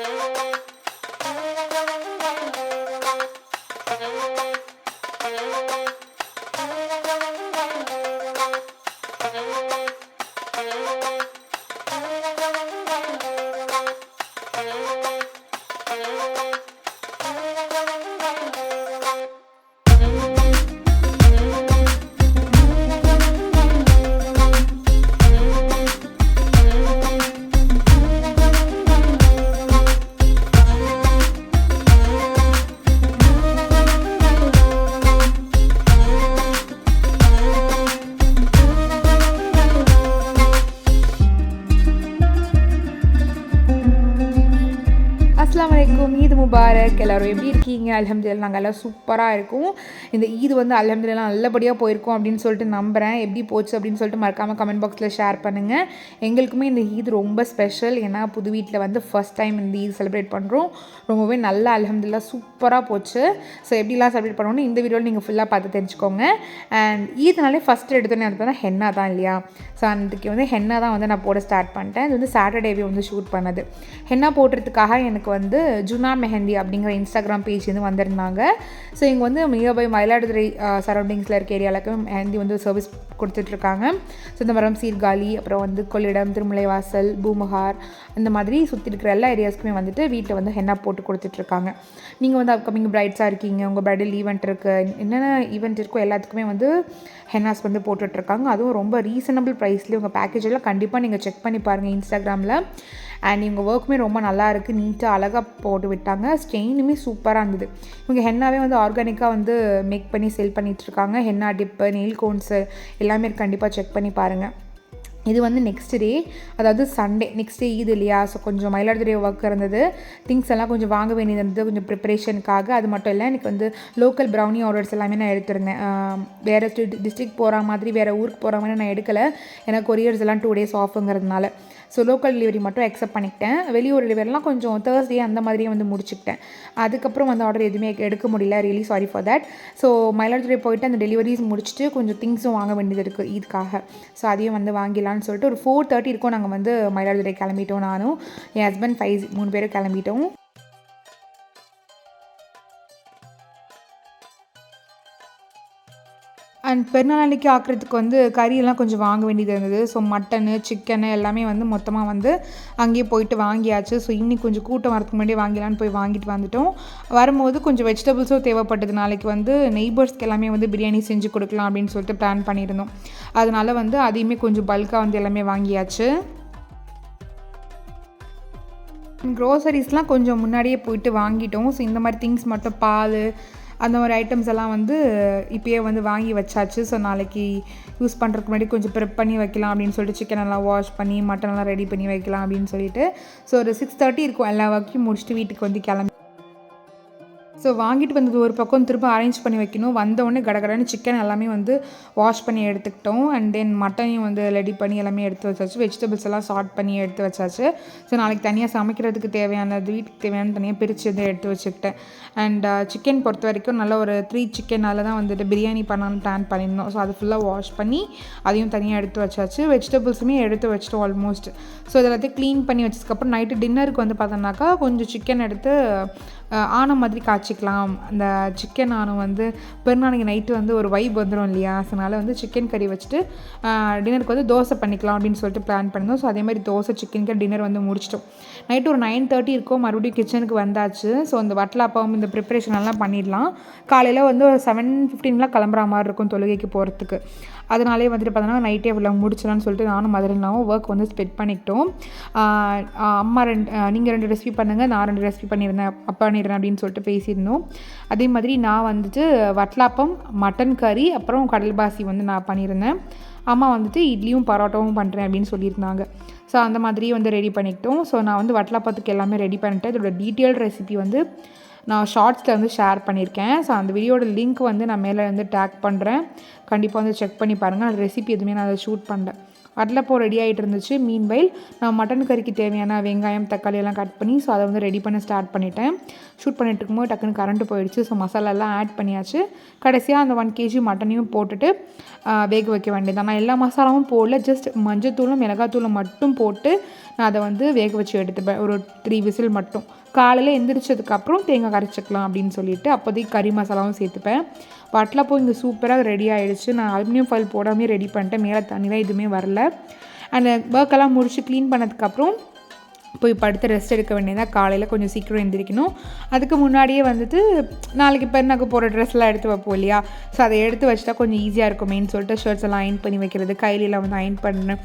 Música Mubarak எல்லோரும் எப்படி இருக்கீங்க அலமதுல்லா நாங்கள் எல்லாம் சூப்பராக இருக்கும். இந்த ஈது வந்து அலமதுல்லா நல்லபடியாக போயிருக்கோம் அப்படின்னு சொல்லிட்டு நம்புகிறேன் எப்படி போச்சு அப்படின்னு சொல்லிட்டு மறக்காமல் கமெண்ட் பாக்ஸில் ஷேர் பண்ணுங்கள் எங்களுக்குமே இந்த ஈத் ரொம்ப ஸ்பெஷல் ஏன்னா புது வீட்டில் வந்து ஃபஸ்ட் டைம் இந்த ஈத் செலிப்ரேட் பண்ணுறோம் ரொம்பவே நல்லா அலமதுல்லா சூப்பராக போச்சு. ஸோ எப்படிலாம் செலிப்ரேட் பண்ணணும்னு இந்த வீடியோவில் நீங்கள் ஃபுல்லாக பார்த்து தெரிஞ்சுக்கோங்க. அண்ட் ஈத்னாலே ஃபஸ்ட்டு எடுத்தோன்னே எடுத்தோன்னா ஹென்னா தான் இல்லையா? ஸோ அதுக்கு வந்து ஹென்னா தான் வந்து நான் போட ஸ்டார்ட் பண்ணிட்டேன். இது வந்து சாட்டர்டேவே வந்து ஷூட் பண்ணது. ஹென்னா போடுறதுக்காக எனக்கு வந்து ஜுனா மெஹந்தி அப்படிங்கிற இன்ஸ்டாகிராம் பேஜ் வந்து வந்திருந்தாங்க. ஸோ இங்கே வந்து நியர்பை மயிலாடுதுறை சரௌண்டிங்ஸில் இருக்க ஏரியாவுக்கு மெஹந்தி வந்து சர்வீஸ் கொடுத்துட்ருக்காங்க. ஸோ இந்த மரம் சீர்காழி அப்புறம் வந்து கொள்ளிடம் திருமலைவாசல் பூமுகார் இந்த மாதிரி சுற்றி இருக்கிற எல்லா ஏரியாஸ்க்குமே வந்துட்டு வீட்டில் வந்து ஹென்னா போட்டு கொடுத்துட்ருக்காங்க. நீங்கள் வந்து அப்கமிங் பிரைட்ஸாக இருக்கீங்க உங்கள் பிரைடல் ஈவெண்ட் இருக்குது என்னென்ன ஈவெண்ட் இருக்கோ எல்லாத்துக்குமே வந்து ஹென்னாஸ் வந்து போட்டுட்ருக்காங்க. அதுவும் ரொம்ப ரீசனபிள் ப்ரைஸ்லேயே உங்கள் பேக்கேஜ் எல்லாம் கண்டிப்பாக நீங்கள் செக் பண்ணி பாருங்கள் இன்ஸ்டாகிராமில் அண்ட் இவங்க ஒர்க்குமே ரொம்ப நல்லா இருக்குது நீட்டாக அழகாக போட்டு விட்டாங்க. ஸ்டெயினுமே சூப்பராக இருந்தது. இவங்க ஹென்னாவே வந்து ஆர்கானிக்காக வந்து மேக் பண்ணி செல் பண்ணிகிட்ருக்காங்க ஹென்னா டிப்பு நெயில் கோன்ஸு எல்லாமே கண்டிப்பாக செக் பண்ணி பாருங்கள் இது வந்து நெக்ஸ்ட் டே அதாவது சண்டே நெக்ஸ்ட் டே ஈது இல்லையா? ஸோ கொஞ்சம் மயிலாடுதுறை ஒர்க் இருந்தது. திங்ஸ் எல்லாம் கொஞ்சம் வாங்க வேண்டியது இருந்தது. கொஞ்சம் ப்ரிப்பரேஷனுக்காக அது மட்டும் இல்லை எனக்கு வந்து லோக்கல் ப்ரௌனி ஆர்டர்ஸ் எல்லாமே நான் எடுத்திருந்தேன். வேறு டிஸ்ட்ரிக்ட் போகிற மாதிரி வேறு ஊருக்கு போகிற மாதிரி நான் எடுக்கலை. ஏன்னா கொரியர்ஸ் எல்லாம் டூ டேஸ் ஆஃபுங்கிறதுனால ஸோ லோக்கல் டெலிவரி மட்டும் அக்செப்ட் பண்ணிக்கிட்டேன். வெளியூர் டெலிவரிலாம் கொஞ்சம் தேர்ஸ்டே அந்த மாதிரியே வந்து முடிச்சுக்கிட்டேன். அதுக்கப்புறம் வந்து ஆர்டர் எதுவுமே எடுக்க முடியல. Really sorry for that so Mayiladuthurai போயிட்டு அந்த டெலிவரிஸ் முடிச்சுட்டு கொஞ்சம் திங்ஸும் வாங்க வேண்டியது இருக்குது இதுக்காக. ஸோ அதையும் வந்து வாங்கிடலான்னு சொல்லிட்டு ஒரு ஃபோர் தேர்ட்டி இருக்கும் நாங்கள் வந்து மயிலாடுதுறை கிளம்பிட்டோம் நானும். என் ஹஸ்பண்ட் ஃபைவ் மூணு பேரும் கிளம்பிட்டோம். அண்ட் பெருநாள் அன்றைக்கி ஆக்கிறதுக்கு வந்து கறியெல்லாம் கொஞ்சம் வாங்க வேண்டியது இருந்தது. ஸோ மட்டனு சிக்கனு எல்லாமே வந்து மொத்தமாக வந்து அங்கேயே போயிட்டு வாங்கியாச்சு. ஸோ இன்னைக்கு கொஞ்சம் கூட்டம் வரதுக்கு முன்னாடி வாங்கிலான்னு போய் வாங்கிட்டு வந்துட்டோம். வரும்போது கொஞ்சம் வெஜிடபிள்ஸும் தேவைப்பட்டது. நாளைக்கு வந்து நெய்பர்ஸ்க்கு எல்லாமே வந்து பிரியாணி செஞ்சு கொடுக்கலாம் அப்படின்னு சொல்லிட்டு பிளான் பண்ணியிருந்தோம். அதனால் வந்து அதையுமே கொஞ்சம் பல்காக வந்து எல்லாமே வாங்கியாச்சு. க்ரோசரிஸ்லாம் கொஞ்சம் முன்னாடியே போயிட்டு வாங்கிட்டோம். ஸோ இந்த மாதிரி திங்ஸ் மட்டும் பால் அந்த மாதிரி ஐட்டம்ஸ் எல்லாம் வந்து இப்போயே வந்து வாங்கி வச்சாச்சு. ஸோ நாளைக்கு யூஸ் பண்ணுறதுக்கு முன்னாடி கொஞ்சம் ப்ரிப் பண்ணி வைக்கலாம் அப்படின்னு சொல்லிட்டு சிக்கன் எல்லாம் வாஷ் பண்ணி மட்டன் எல்லாம் ரெடி பண்ணி வைக்கலாம் அப்படின்னு சொல்லிட்டு. ஸோ ஒரு சிக்ஸ் தேர்ட்டி இருக்கும். எல்லா ஒர்க்கையும் முடிச்சுட்டு வீட்டுக்கு வந்து கிளம்பி ஸோ வாங்கிட்டு வந்தது ஒரு பக்கம் திரும்ப அரேஞ்ச் பண்ணி வைக்கணும். வந்தவுடனே கடகடன்னு சிக்கன் எல்லாமே வந்து வாஷ் பண்ணி எடுத்துக்கிட்டோம். அண்ட் தென் மட்டனையும் வந்து ரெடி பண்ணி எல்லாமே எடுத்து வச்சாச்சு. வெஜிடபிள்ஸ் எல்லாம் சார்ட் பண்ணி எடுத்து வச்சாச்சு. ஸோ நாளைக்கு தனியாக சமைக்கிறதுக்கு தேவையானது வீட்டுக்கு தேவையான தனியாக பிரித்து வந்து எடுத்து வச்சுக்கிட்டேன். அண்ட் சிக்கன் uh, பொறுத்த வரைக்கும் நல்ல ஒரு த்ரீ சிக்கனால் தான் வந்துட்டு பிரியாணி பண்ணலான்னு பிளான் பண்ணியிருந்தோம் ஸோ அது ஃபுல்லாக வாஷ் பண்ணி அதையும் தனியாக எடுத்து வச்சாச்சு. வெஜிடபிள்ஸுமே எடுத்து வச்சிட்டோம் ஆல்மோஸ்ட் ஸோ இதெல்லாத்தையும் க்ளீன் பண்ணி வச்சதுக்கப்புறம் நைட்டு டின்னருக்கு வந்து பார்த்தோம்னாக்கா கொஞ்சம் சிக்கன் எடுத்து ஆணம் மாதிரி காய்ச்சிக்கலாம். அந்த சிக்கன் ஆனம் வந்து பெருநாளைக்கு நைட்டு வந்து ஒரு வைப் வந்துடும் இல்லையா? அதனால் வந்து சிக்கன் கறி வச்சுட்டு டின்னருக்கு வந்து தோசை பண்ணிக்கலாம் அப்படின்னு சொல்லிட்டு பிளான் பண்ணியிருந்தோம் ஸோ அதே மாதிரி தோசை சிக்கன் கறி டின்னர் வந்து முடிச்சிட்டோம். நைட்டு ஒரு நைன் தேர்ட்டி இருக்கும். மறுபடியும் கிச்சனுக்கு வந்தாச்சு. ஸோ அந்த வட்டலாப்பாவும் இந்த ப்ரிப்பரேஷன் எல்லாம் பண்ணிடலாம். காலையில் வந்து ஒரு செவன் ஃபிஃப்டீன்லாம் கிளம்புற மாதிரி இருக்கும் தொழுகைக்கு போகிறதுக்கு அதனாலே வந்துட்டு பார்த்தோன்னா நைட்டே இவ்வளோ முடிச்சலான்னு சொல்லிட்டு நானும் மதுரைனாவும் ஒர்க் வந்து ஸ்பெட் பண்ணிக்கிட்டோம். அம்மா ரெண்டு நீங்கள் ரெண்டு ரெசிபி பண்ணுங்கள் நான் ரெண்டு ரெசிபி பண்ணியிருந்தேன் அப்பா பண்ணிடுறேன் அப்படின்னு சொல்லிட்டு பேசியிருந்தோம். அதே மாதிரி நான் வந்துட்டு வட்லாப்பம் மட்டன் கறி அப்புறம் கடல் பாசி வந்து நான் பண்ணியிருந்தேன். அம்மா வந்துட்டு இட்லியும் பரோட்டாவும் பண்ணுறேன் அப்படின்னு சொல்லியிருந்தாங்க. ஸோ அந்த மாதிரியே வந்து ரெடி பண்ணிக்கிட்டோம். ஸோ நான் வந்து வட்லாப்பத்துக்கு எல்லாமே ரெடி பண்ணிட்டேன். இதோட டீட்டெயில் ரெசிபி வந்து நான் ஷார்ட்ஸில் வந்து ஷேர் பண்ணியிருக்கேன். ஸோ அந்த வீடியோட லிங்க் வந்து நான் மேலே வந்து டேக் பண்ணுறேன் கண்டிப்பாக வந்து செக் பண்ணி பாருங்கள் அந்த ரெசிபி எதுவுமே நான் அதை ஷூட் பண்ணேன் வடலப்போ ரெடி ஆகிட்டு இருந்துச்சு. மீன் வயல் நான் மட்டன் கறிக்கு தேவையான வெங்காயம் தக்காளி எல்லாம் கட் பண்ணி ஸோ அதை வந்து ரெடி பண்ண ஸ்டார்ட் பண்ணிட்டேன். ஷூட் பண்ணிட்டு இருக்கும்போது டக்குன்னு கரண்ட் போயிடுச்சு. ஸோ மசாலாலாம் ஆட் பண்ணியாச்சு. கடைசியாக அந்த ஒன் கேஜி மட்டனையும் போட்டுட்டு வேக வைக்க வேண்டியது நான் எல்லா மசாலாவும் போடல. ஜஸ்ட் மஞ்சத்தூளும் மிளகாத்தூளும் மட்டும் போட்டு நான் அதை வந்து வேக வச்சு எடுத்துப்பேன். ஒரு த்ரீ விசில் மட்டும். காலையில் எந்திரிச்சதுக்கப்புறம் தேங்காய் கரைச்சிக்கலாம் அப்படின்னு சொல்லிட்டு அப்போதைக்கு கறி மசாலாவும் சேர்த்துப்பேன். வட்டலப்போ இங்கே சூப்பராக ரெடி ஆகிடுச்சு நான் அலுமினியம் ஃபாயில் போடாமே ரெடி பண்ணிட்டேன். மேலே தண்ணிலாம் எதுவுமே வரல. அந்த ஒர்க்கெல்லாம் முடிச்சு க்ளீன் பண்ணதுக்கப்புறம் போய் படுத்து ரெஸ்ட் எடுக்க வேண்டியதாக காலையில் கொஞ்சம் சீக்கிரம் எழுந்திரிக்கணும் அதுக்கு முன்னாடியே வந்துட்டு நாளைக்கு பெருநாக்கு போகிற ட்ரெஸ்லாம் எடுத்து வைப்போம் இல்லையா? ஸோ அதை எடுத்து வச்சுட்டா கொஞ்சம் ஈஸியாக இருக்குமேன்னு சொல்லிட்டு ஷர்ட்ஸ் எல்லாம் அயன் பண்ணி வைக்கிறது கையிலலாம் வந்து அயன் பண்ணு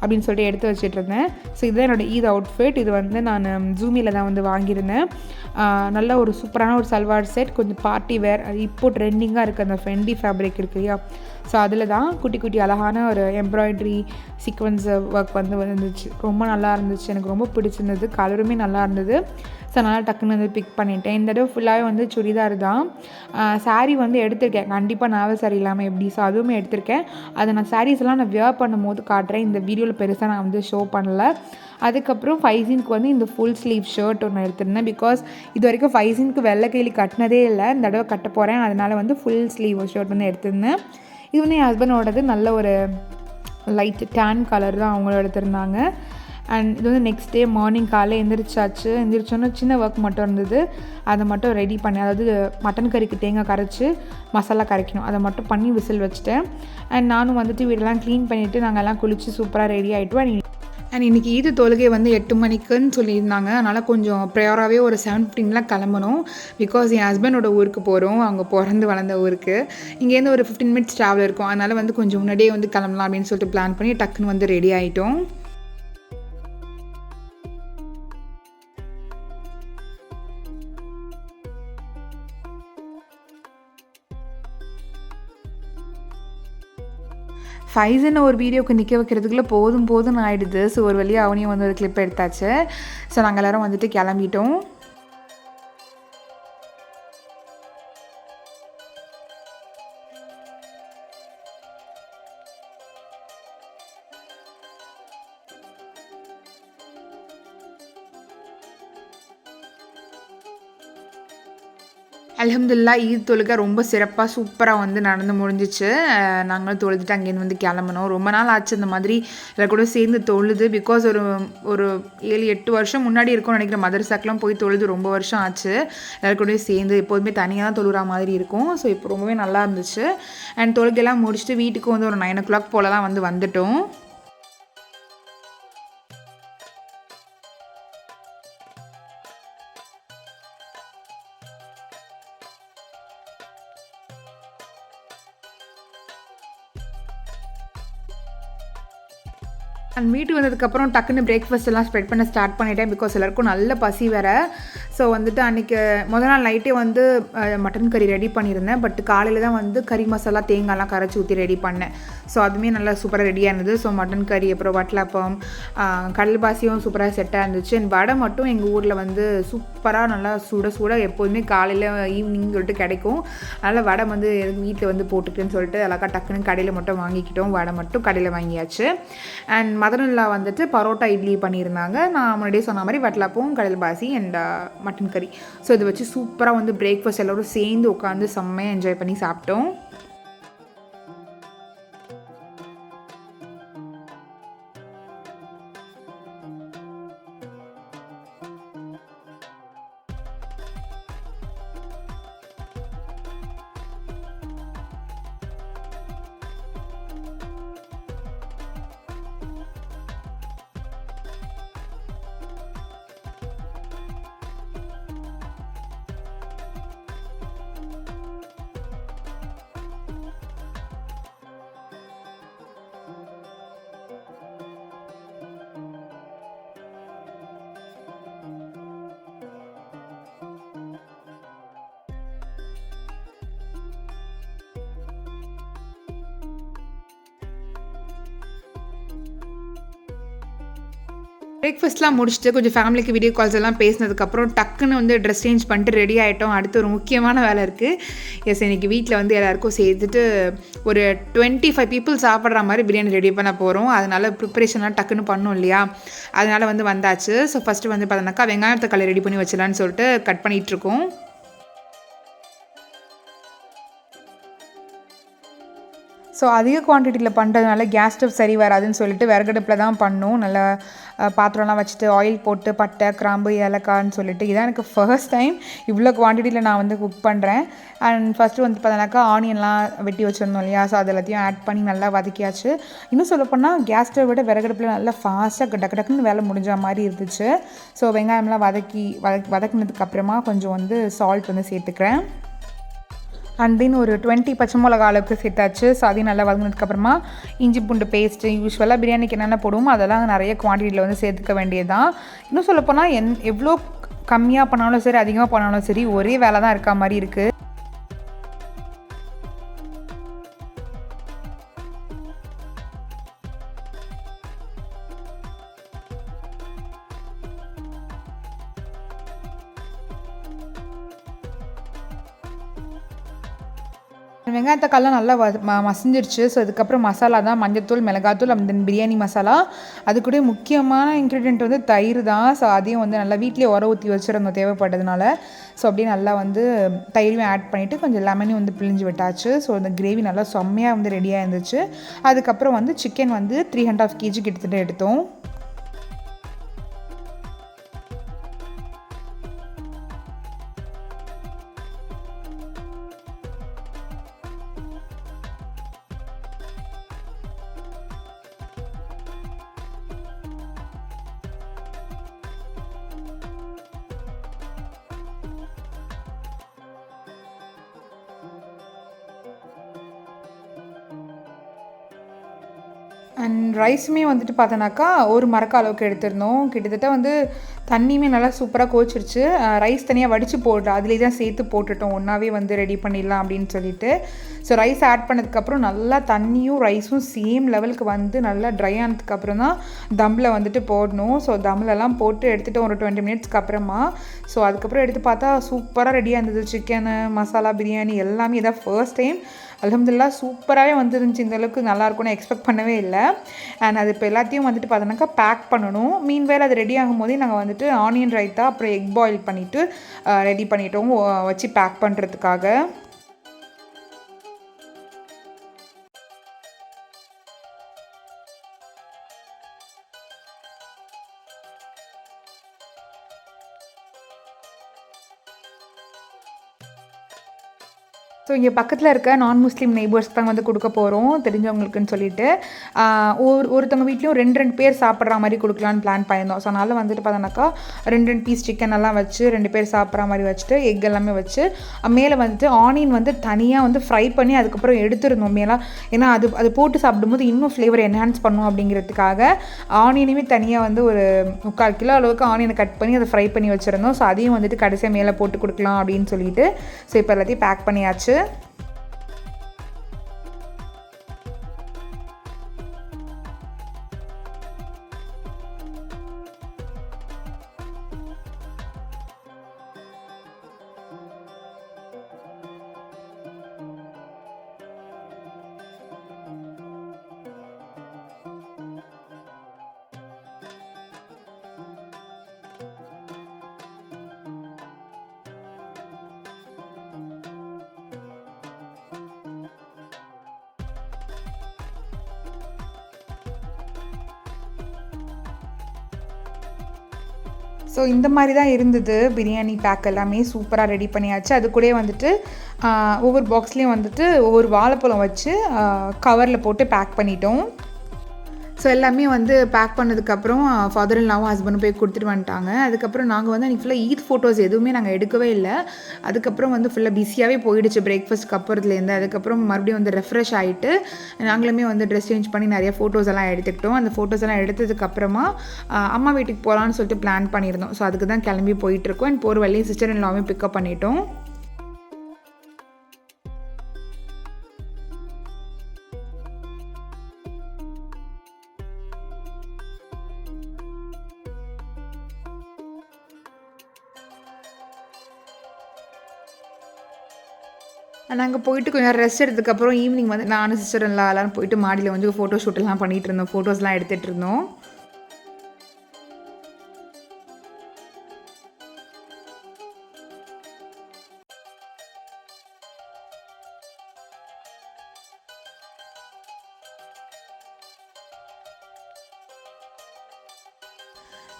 அப்படின்னு சொல்லிட்டு எடுத்து வச்சுட்டு இருந்தேன். ஸோ இதுதான் என்னோடய ஈத் அவுட்ஃபிட் இது வந்து நான் ஜூமியில் தான் வந்து வாங்கியிருந்தேன். நல்ல ஒரு சூப்பரான ஒரு சல்வார் செட் கொஞ்சம் பார்ட்டி வேர் இப்போ ட்ரெண்டிங்காக இருக்குது அந்த ஃபெண்டி ஃபேப்ரிக் இருக்கு இல்லையா? ஸோ அதில் தான் குட்டி குட்டி அழகான ஒரு எம்ப்ராய்ட்ரி சீக்வன்ஸ் ஒர்க் வந்து வந்துச்சு. ரொம்ப நல்லா இருந்துச்சு. எனக்கு ரொம்ப பிடிச்சிருந்தது. கலருமே நல்லா இருந்தது. ஸோ அதனால் டக்குன்னு வந்து பிக் பண்ணிட்டேன். இந்த தடவை ஃபுல்லாகவே வந்து சுடிதார் தான். சாரீ வந்து எடுத்திருக்கேன். கண்டிப்பாக நாவல் சாரி இல்லாமல் எப்படி? ஸோ அதுவுமே எடுத்திருக்கேன். அதை நான் சாரீஸ்லாம் நான் வியர் பண்ணும் போது காட்டுறேன். இந்த வீடியோவில் பெருசாக நான் வந்து ஷோ பண்ணல. அதுக்கப்புறம் ஃபைசின்க்கு வந்து இந்த ஃபுல் ஸ்லீவ் ஷர்ட் ஒன்று எடுத்திருந்தேன். பிகாஸ் இது வரைக்கும் ஃபைசின்க்கு வெள்ளை கைலி கட்டினதே இல்லை. இந்த தடவை கட்ட போகிறேன் அதனால் வந்து ஃபுல் ஸ்லீவ் ஷர்ட் வந்து எடுத்திருந்தேன். இது வந்து என் ஹஸ்பண்டோடது நல்ல ஒரு லைட் டேன் கலர் தான் அவங்களும் எடுத்திருந்தாங்க. அண்ட் இது வந்து நெக்ஸ்ட் டே மார்னிங் காலையில் எந்திரிச்சாச்சு. எந்திரிச்சோன்னே சின்ன ஒர்க் மட்டும் இருந்தது. அதை மட்டும் ரெடி பண்ணி அதாவது மட்டன் கறிக்கு தேங்காய் கரைச்சி மசாலா கரைக்கணும். அதை மட்டும் பண்ணி விசில் வச்சுட்டேன். அண்ட் நானும் வந்துட்டு வீடெல்லாம் க்ளீன் பண்ணிவிட்டு நாங்கள் எல்லாம் குளித்து சூப்பராக ரெடி ஆகிட்டோம் அண்ட் இன்றைக்கி ஈது தொழுகை வந்து எட்டு மணிக்குன்னு சொல்லியிருந்தாங்க. அதனால் கொஞ்சம் ப்ரேயராகவே ஒரு செவன் ஃபிஃப்டீன்லாம் கிளம்பணும். பிகாஸ் என் ஹஸ்பண்டோட ஊருக்கு போகிறோம் அவங்க பிறந்து வளர்ந்த ஊருக்கு. இங்கேருந்து ஒரு ஃபிஃப்டீன் மினிட்ஸ் ட்ராவல் இருக்கும். அதனால் வந்து கொஞ்சம் முன்னாடியே வந்து கிளம்பலாம் அப்படின்னு சொல்லிட்டு பிளான் பண்ணி டக்குன்னு வந்து ரெடி ஆகிட்டோம் ஃபைசன் ஒரு வீடியோவுக்கு நிற்க வைக்கிறதுக்குள்ளே போதும் போதும்னு ஆகிடுது ஸோ ஒரு வழியாக அவனையும் வந்து ஒரு கிளிப் எடுத்தாச்சு. ஸோ நாங்கள் எல்லோரும் வந்துட்டு கிளம்பிட்டோம். அலமதுல்லா ஈத் தொழுகை ரொம்ப சிறப்பாக சூப்பராக வந்து நடந்து முடிஞ்சிச்சு. நாங்களும் தொழுதுட்டு அங்கேருந்து வந்து கிளம்பணும் ரொம்ப நாள் ஆச்சு இந்த மாதிரி எல்லாம் கூட சேர்ந்து தொழுது பிகாஸ் ஒரு ஒரு ஏழு எட்டு வருஷம் முன்னாடி இருக்கும்னு நினைக்கிற மதரசாக்கெலாம் போய் தொழுது ரொம்ப வருஷம் ஆச்சு. எல்லாரும் கூட சேர்ந்து எப்போதுமே தனியாக தான் தொழுகிற மாதிரி இருக்கும். ஸோ இப்போ ரொம்பவே நல்லா இருந்துச்சு. அண்ட் தொழுகையெல்லாம் முடிச்சுட்டு வீட்டுக்கு வந்து ஒரு நைன் ஓ கிளாக் போலலாம் வந்து வந்துட்டோம். அண்ட் வீட்டுக்கு வந்ததுக்கப்புறம் டக்குன்னு பிரேக்ஃபாஸ்ட் எல்லாம் ஸ்ப்ரெட் பண்ண ஸ்டார்ட் பண்ணிட்டேன் பிகாஸ் எல்லாருக்கும் நல்ல பசி வேறு. ஸோ வந்துட்டு அன்றைக்கி முதல் நாள் நைட்டே வந்து மட்டன் கறி ரெடி பண்ணியிருந்தேன். பட் காலையில் தான் வந்து கறி மசாலா தேங்காய்லாம் கரைச்சி ஊற்றி ரெடி பண்ணேன். ஸோ அதுவுமே நல்லா சூப்பராக ரெடியாக இருந்தது ஸோ மட்டன் கறி அப்புறம் வட்டலப்பம் கடல் பாசியும் சூப்பராக செட்டாக இருந்துச்சு. அண்ட் வடை மட்டும் எங்கள் ஊரில் வந்து சூப்பராக நல்லா சுட சுட எப்போதுமே காலையில் ஈவினிங் சொல்லிட்டு கிடைக்கும். அதனால் வடை வந்து வீட்டில் வந்து போட்டுக்கிட்டேன்னு சொல்லிட்டு அழகாக டக்குன்னு கடையில் மட்டும் வாங்கிக்கிட்டோம். வடை மட்டும் கடையில் வாங்கியாச்சு. அண்ட் மதனுல்லா வந்துட்டு பரோட்டா இட்லி பண்ணியிருந்தாங்க. நான் முன்னாடியே சொன்ன மாதிரி வட்டலப்பம் கடல் பாசி அண்ட் மட்டன் கறி. ஸோ இதை வச்சு சூப்பராக வந்து பிரேக்ஃபாஸ்ட் எல்லோரும் சேர்ந்து உட்காந்து செம்மையாக என்ஜாய் பண்ணி சாப்பிட்டோம். பிரேக்ஃபாஸ்ட்லாம் முடிச்சுட்டு கொஞ்சம் ஃபேமிலிக்கு வீடியோ கால்ஸ் எல்லாம் பேசினதுக்கப்புறம் டக்குன்னு வந்து ட்ரெஸ் சேஞ்ச் பண்ணிட்டு ரெடி ஆகிட்டோம் அடுத்து ஒரு முக்கியமான வேலை இருக்குது எஸ் இன்றைக்கி வீட்டில் வந்து எல்லாருக்கும் சேர்த்துட்டு ஒரு டுவெண்ட்டி ஃபைவ் பீப்புள் சாப்பிட்ற மாதிரி பிரியாணி ரெடி பண்ண போகிறோம் அதனால் ப்ரிப்பரேஷன்லாம் டக்குன்னு பண்ணோம் இல்லையா? அதனால் வந்து வந்தாச்சு. ஸோ ஃபஸ்ட்டு வந்து பார்த்தோன்னாக்கா வெங்காயம் தக்காளி ரெடி பண்ணி வச்சிடலான்னு சொல்லிட்டு கட் பண்ணிகிட்ருக்கோம் ஸோ அதிக குவான்டிட்டியில் பண்ணுறதுனால கேஸ் ஸ்டவ் சரி வராதுன்னு சொல்லிட்டு விறகடுப்பில் தான் பண்ணும். நல்லா பாத்திரம்லாம் வச்சுட்டு ஆயில் போட்டு பட்டை கிராம்பு ஏலக்கான்னு சொல்லிட்டு. இதான் எனக்கு ஃபர்ஸ்ட் டைம் இவ்வளோ குவான்டிட்டியில் நான் வந்து குக் பண்ணுறேன் அண்ட் ஃபஸ்ட்டு வந்து பார்த்தோன்னாக்கா ஆனியன்லாம் வெட்டி வச்சுருந்தோம் இல்லையா? ஸோ அது எல்லாத்தையும் ஆட் பண்ணி நல்லா வதக்கியாச்சு. இன்னும் சொல்லப்போனால் கேஸ் ஸ்டவ் விட விறகடுப்பில் நல்லா ஃபாஸ்ட்டாக டக்கு டக்குன்னு வேலை முடிஞ்ச மாதிரி இருந்துச்சு. ஸோ வெங்காயம்லாம் வதக்கி வதக் வதக்கினதுக்கப்புறமா கொஞ்சம் வந்து சால்ட் வந்து சேர்த்துக்கிறேன். அண்ட் தென் ஒரு டுவெண்ட்டி பச்சை மிளகா அளவுக்கு சேர்த்தாச்சு. ஸோ அதையும் நல்லா வதங்கினதுக்கப்புறமா இஞ்சி பூண்டு பேஸ்ட்டு யூஸ்வலாக பிரியாணிக்கு என்னென்ன போடுவோமோ அதெல்லாம் நிறைய குவான்டிட்டியில் வந்து சேர்த்துக்க வேண்டியது தான் இன்னும் சொல்லப்போனால் என் எவ்வளோ கம்மியாக பண்ணாலும் சரி அதிகமாக பண்ணாலும் சரி ஒரே வேலை தான் இருக்க மாதிரி இருக்குது வெங்காய நல்லா வ மசிஞ்சிருச்சு. ஸோ அதுக்கப்புறம் மசாலா தான். மஞ்சத்தூள் மிளகாத்தூள் அந்த பிரியாணி மசாலா. அது கூட முக்கியமான இன்க்ரீடியன்ட் வந்து தயிர் தான். ஸோ அதையும் வந்து நல்லா வீட்லேயே உர ஊற்றி வச்சுருந்தோம் தேவைப்பட்டதுனால. ஸோ அப்படியே நல்லா வந்து தயிரையும் ஆட் பண்ணிவிட்டு கொஞ்சம் லெமனையும் வந்து பிழிஞ்சு விட்டாச்சு. ஸோ அந்த கிரேவி நல்லா செம்மையாக வந்து ரெடியாக இருந்துச்சு அதுக்கப்புறம் வந்து சிக்கன் வந்து த்ரீ ஹண்ட்ரட் ஆஃப் கேஜி கிட்டத்தட்ட எடுத்தோம். அண்ட் ரைஸுமே வந்துட்டு பார்த்தோன்னாக்கா ஒரு மரக்க அளவுக்கு எடுத்திருந்தோம். கிட்டத்தட்ட வந்து தண்ணியுமே நல்லா சூப்பராக கோச்சிருச்சு. ரைஸ் தனியாக வடித்து போட்டு அதுலேயே தான் சேர்த்து போட்டுட்டோம். ஒன்றாவே வந்து ரெடி பண்ணிடலாம் அப்படின்னு சொல்லிட்டு. ஸோ ரைஸ் ஆட் பண்ணதுக்கப்புறம் நல்லா தண்ணியும் ரைஸும் சேம் லெவலுக்கு வந்து நல்லா ட்ரை ஆனதுக்கப்புறம் தான் தம்மில் வந்துட்டு போடணும். ஸோ தம்லெல்லாம் போட்டு எடுத்துகிட்டு ஒரு டுவெண்ட்டி மினிட்ஸ்க்கு அப்புறமா ஸோ அதுக்கப்புறம் எடுத்து பார்த்தா சூப்பராக ரெடியாக இருந்தது. சிக்கனு மசாலா பிரியாணி எல்லாமே இதான் ஃபர்ஸ்ட் டைம் அலமதுல்லா சூப்பராகவே வந்துருந்துச்சு. இந்த அளவுக்கு நல்லாயிருக்கும்னு எக்ஸ்பெக்ட் பண்ணவே இல்லை. அண்ட் அது இப்போ எல்லாத்தையும் வந்துட்டு பார்த்தோன்னாக்கா பேக் பண்ணணும். மீன் வேலை அது ரெடி ஆகும் போதே நாங்கள் வந்துட்டு ஆனியன் ரைத்தா அப்புறம் எக் பாயில் பண்ணிவிட்டு ரெடி பண்ணிட்டோம் வச்சு பேக் பண்ணுறதுக்காக ஸோ இங்கே பக்கத்தில் இருக்க நான் முஸ்லீம் நெய்பர்ஸ் தான் வந்து கொடுக்க போகிறோம் தெரிஞ்சவங்களுக்குன்னு சொல்லிட்டு. ஒரு ஒருத்தவங்க வீட்லேயும் ரெண்டு ரெண்டு பேர் சாப்பிட்ற மாதிரி கொடுக்கலான்னு பிளான் பண்ணியிருந்தோம். ஸோ அதனால் வந்துட்டு பார்த்தோன்னாக்கா ரெண்டு ரெண்டு பீஸ் சிக்கன் எல்லாம் வச்சு ரெண்டு பேர் சாப்பிட்ற மாதிரி வச்சுட்டு எக் எல்லாமே வச்சு மேலே வந்துட்டு ஆனியன் வந்து தனியாக வந்து ஃப்ரை பண்ணி அதுக்கப்புறம் எடுத்துருந்தோம் மேலே. ஏன்னா அது அது போட்டு சாப்பிடும்போது இன்னும் ஃப்ளேவர் என்ஹான்ஸ் பண்ணும் அப்படிங்கிறதுக்காக ஆனியனுமே தனியாக வந்து ஒரு முக்கால் கிலோ அளவுக்கு ஆனியனை கட் பண்ணி அதை ஃப்ரை பண்ணி வச்சுருந்தோம். ஸோ அதையும் வந்துட்டு கடைசியாக மேலே போட்டு கொடுக்கலாம் அப்படின்னு சொல்லிட்டு ஸோ இப்போ எல்லாத்தையும் பேக் பண்ணியாச்சு. karşı ஸோ இந்த மாதிரி தான் இருந்தது. பிரியாணி பேக் எல்லாமே சூப்பராக ரெடி பண்ணியாச்சு. அது கூட வந்துட்டு ஒவ்வொரு பாக்ஸ்லேயும் வந்துட்டு ஒவ்வொரு வாழைப்பழம் வச்சு கவரில் போட்டு பேக் பண்ணிட்டோம். ஸோ எல்லாமே வந்து பேக் பண்ணதுக்கப்புறம் ஃபாதர் uh, இல்லாவும் ஹஸ்பண்டும் போய் கொடுத்துட்டு வந்துட்டாங்க. அதுக்கப்புறம் நாங்கள் வந்து அன்றைக்கி ஃபுல்லாக ஈத் ஃபோட்டோஸ் எதுவுமே நாங்கள் எடுக்கவே இல்லை. அதுக்கப்புறம் வந்து ஃபுல்லாக பிஸியாகவே போயிடுச்சு பிரேக்ஃபாஸ்ட்க்கு அப்புறத்துலேருந்து அதுக்கப்புறம் மறுபடியும் வந்து ரெஃப்ரெஷ் ஆகிட்டு நாங்களுமே வந்து ட்ரெஸ் சேஞ்ச் பண்ணி நிறைய ஃபோட்டோஸ் எல்லாம் எடுத்துக்கிட்டோம். அந்த ஃபோட்டோஸ் எல்லாம் எடுத்ததுக்கப்புறமா uh, அம்மா வீட்டுக்கு போகலான்னு சொல்லிட்டு பிளான் பண்ணியிருந்தோம். ஸோ அதுக்கு தான் கிளம்பி போயிட்டுருக்கோம் அண்ட் போகிற வழியும் சிஸ்டர் எல்லாமே பிக்கப் பண்ணிட்டோம். நாங்கள் போயிட்டு கொஞ்சம் ரெஸ்ட் எடுத்ததுக்கப்புறம் ஈவினிங் வந்து நானும் சிஸ்டர் எல்லாம் எல்லாரும் போயிட்டு மாடியில் வந்து ஃபோட்டோ ஷூட்டெல்லாம் பண்ணிகிட்டு இருந்தோம். ஃபோட்டோஸ்லாம் எடுத்துகிட்டு இருந்தோம்.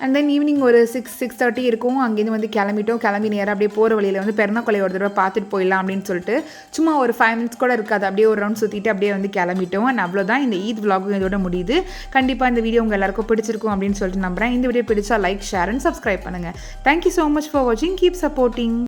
அண்ட் தென் ஈவினிங் ஒரு சிக்ஸ் சிக்ஸ் தேர்ட்டி இருக்கும். அங்கேருந்து வந்து கிளம்பிட்டோம். கிளம்பி நேராக அப்படியே போகிற வழியில் வந்து பெருநாக்கொலை ஒரு தடவை பார்த்துட்டு போயிடலாம் அப்படின்னு சொல்லிட்டு சும்மா ஒரு ஃபைவ் மினிட்ஸ் கூட இருக்காது. அப்படியே ஒரு ரவுண்ட் சுற்றிட்டு அப்படியே வந்து கிளம்பிட்டோம். அண்ட் அவ்வளோதான் இந்த ஈத் விலாகும் இதோட முடியுது. கண்டிப்பாக இந்த வீடியோ உங்கள் எல்லாருக்கும் பிடிச்சிருக்கும் அப்படின்னு சொல்லிட்டு நம்புறேன். இந்த வீடியோ பிடிச்சா லைக் ஷேர் அண்ட் சப்ஸ்கிரைப் பண்ணுங்கள் thank you so much for வாட்சிங் கீப் சப்போர்ட்டிங்